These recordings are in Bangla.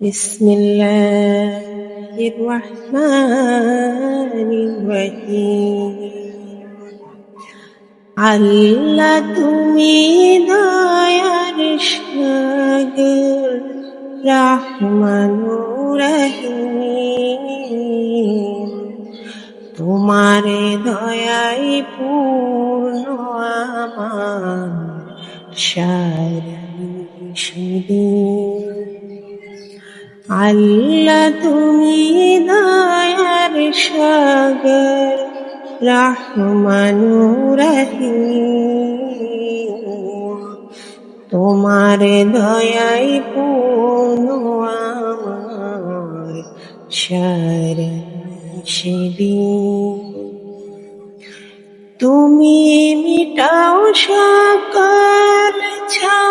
بسم الله الرحمن الرحيم আল্লাহ তুমি দয়ার সাগর রহমান রহিম তোমার দয়াই পূর্ণ আমার সারা সেদিন আল্লাহ তুমি দয়ার সাগর, রহমান রহিম। তোমার দয়াই পূর্ণ আমার সারা সেদিন। তুমি মিটাও সকল ছাওয়া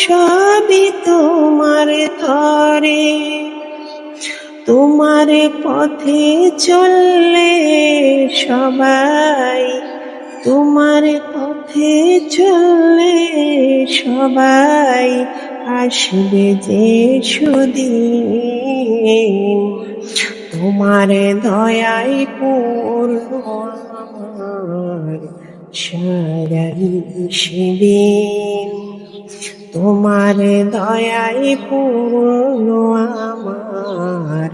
সবই তোমার ধরে তোমার পথে চললে সবাই, তোমার পথে চললে সবাই আসবে যে সুদিন। তোমার দয়াই পূর্ণ সারা সেদিন তোমার দয়াই পূর্ণ আমার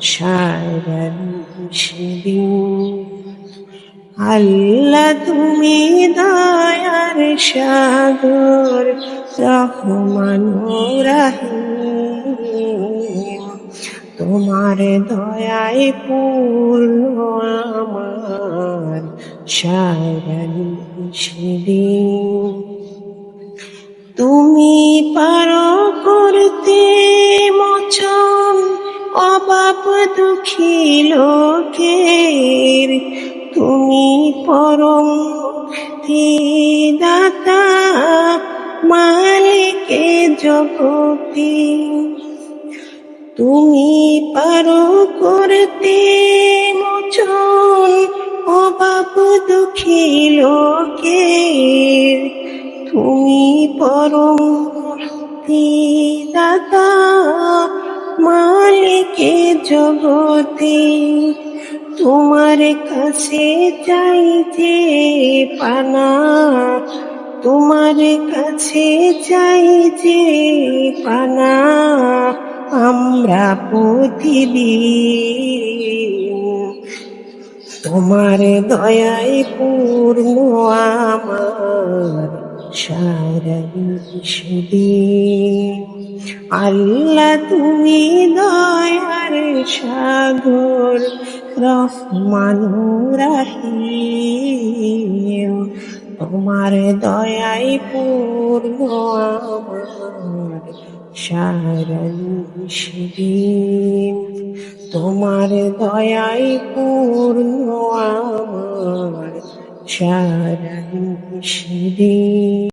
সারা সেদিন। আল্লাহ, তুমি দয়ার সাগর, রহমান রাহিম। তোমার দয়ায় পূর্ণ আমার তুমি পার করতে মচন অবাপ দুঃখী লোকের। তুমি পরম দাতা মালিকে জগতি। তুমি পারো করতে মোচন অভাব দুঃখী লোকের। তুমি পরম দাতা মালিকে জগতে, তোমার কাছে চাই যে পানা, তোমার কাছে চাই যে পানা, আমরা প্রতিদিন তোমার দয়াই পূর্ণ আমার। সারা সেদিন আল্লাহ তুমি দয়ার সাগর, রহমান রাহিম। তোমার দয়াই পূর্ণ আমার সারা তোমার দয়াই পূর্ণ আমার সারা সেদিন